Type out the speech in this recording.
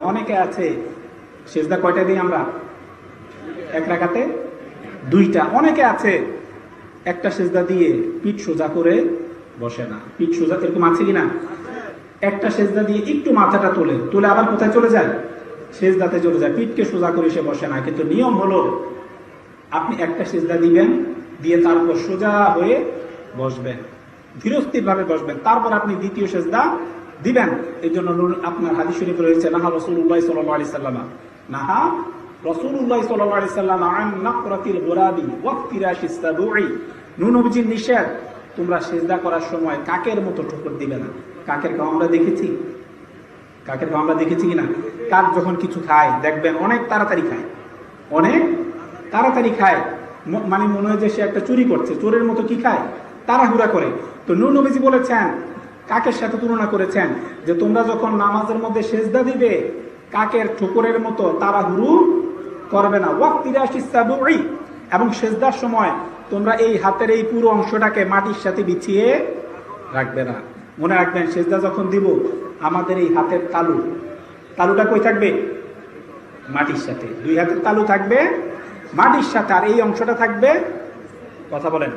অনেকে আছে, সেজদা কয়টা দিই আমরা? এক রাখাতে দুইটা। অনেকে আছে, একটা সেজদা দিয়ে পিঠ সোজা করে বসে না। পিঠ সোজা এরকম আছে কিনা? একটা সেজদা দিয়ে একটু মাথাটা তোলে। তুলে আবার কোথায় চলে যায়? সেজদাতে চলে যায়। পিঠকে সোজা করে সে বসে না। কিন্তু নিয়ম হলো, আপনি একটা সেজদা দিবেন, দিয়ে তারপর সোজা হয়ে বসবেন। ধীরস্থির ভাবে বসবেন। তারপর আপনি দ্বিতীয় সেজদা দিবেন এই জন্য নুর- আপনার হাদিস শরীফ রয়েছে, নাহা রসুল্লাহ সাল্লাহ আলি সাল্লামা নাহা রসুল্লাহ সাল্লাহ আলি সাল্লাম আন নাকরাতিল গোরাবি ওয়াক্তিরাশি সাবুই নুনবজির নিষেধ, তোমরা সেজদা করার সময় কাকের মতো ঠোকর দিবে না। কাকের গাও আমরা দেখেছি? কাকের গাও আমরা দেখেছি কিনা? কাক যখন কিছু খায়, দেখবেন অনেক তাড়াতাড়ি খায়। অনেক তাড়াতাড়ি খায়। মানে মনে হয় যে সে একটা চুরি করছে, চোরের মতো কি খায়? তাড়াহুড়া করে। তো নুন নবীজি বলেছেন কাকের সাথে তুলনা করেছেন? যে তোমরা যখন নামাজের মধ্যে সেজদা দিবে, কাকের ঠোকরের মতো তাড়াহুড়ু করবে না। এবং সেজদার সময় তোমরা এই হাতের এই পুরো অংশটাকে মাটির সাথে বিছিয়ে রাখবে না। মনে রাখবেন, সেজদা যখন দিব, আমাদের এই হাতের তালু। তালুটা কই থাকবে? মাটির সাথে। দুই হাতের তালু থাকবে মাটির সাথে। আর এই অংশটা থাকবে, কথা বলেন।